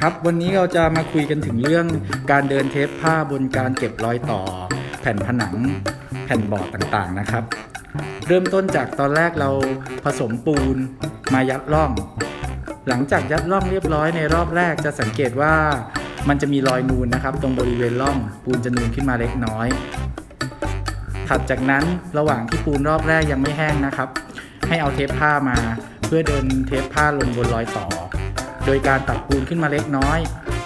ครับวันนี้เราจะมาคุยกันถึงเรื่องการเดินเทปผ้าบนการเก็บรอยต่อ แผ่นผนัง แผ่นบอร์ดต่างๆนะครับ เริ่มต้นจากตอนแรกเราผสมปูนมายัดร่อง หลังจากยัดร่องเรียบร้อยในรอบแรกจะสังเกตว่ามันจะมีรอยนูนนะครับ ตรงบริเวณร่องปูนจะนูนขึ้นมาเล็กน้อย ถัดจากนั้นระหว่างที่ปูนรอบแรกยังไม่แห้งนะครับ ให้เอาเทปผ้ามา เพื่อเดินเทปผ้าลงบนรอยต่อ โดยการตัดปูนขึ้นมาเล็กน้อย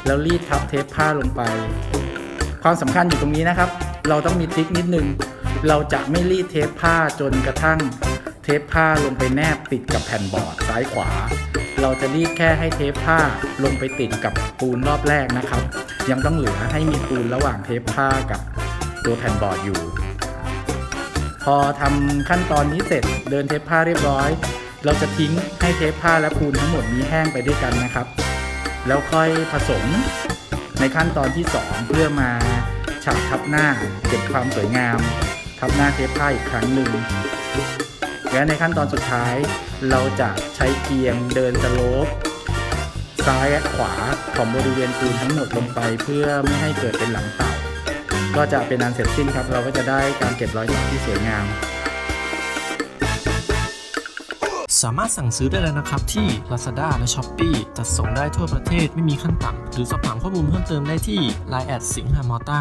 แล้วรีดทับเทปผ้าลงไป ความสำคัญอยู่ตรงนี้นะครับ เราต้องมีทริคนิดนึง เราจะไม่รีดเทปผ้าจนกระทั่ง เทปผ้าลงไปแนบติดกับแผ่นบอร์ดซ้ายขวา เราจะรีดแค่ให้เทปผ้าลงไปติดกับปูนรอบแรกนะครับ ยังต้องเหลือให้มีปูนระหว่างเทปผ้ากับตัวแผ่นบอร์ดอยู่ พอทำขั้นตอนนี้เสร็จเดินเทปผ้าเรียบร้อย เราจะทิ้งให้เทปผ้าและปูนทั้งหมดนี้แห้งไปด้วยกันนะครับ แล้วค่อยผสมในขั้นตอนที่ 2 เพื่อมาฉาบทับหน้าเก็บความสวยงาม ทับหน้าเทปผ้าอีกครั้งหนึ่งและในขั้นตอนสุดท้าย เราจะใช้เกียงเดินสโลปซ้ายและขวาของบริเวณปูนทั้งหมดลงไป เพื่อไม่ให้เกิดเป็นหลังเต่า ก็จะเป็นอันเสร็จสิ้นครับ เราก็จะได้การเก็บรอยต่อที่สวยงาม สามารถสั่งซื้อได้แล้วนะครับที่ Lazada และ Shopee จัดส่งได้ทั่วประเทศไม่มีขั้นต่ำหรือสอบถามข้อมูลเพิ่มเติมได้ที่ Line แอดสิงหามอต้า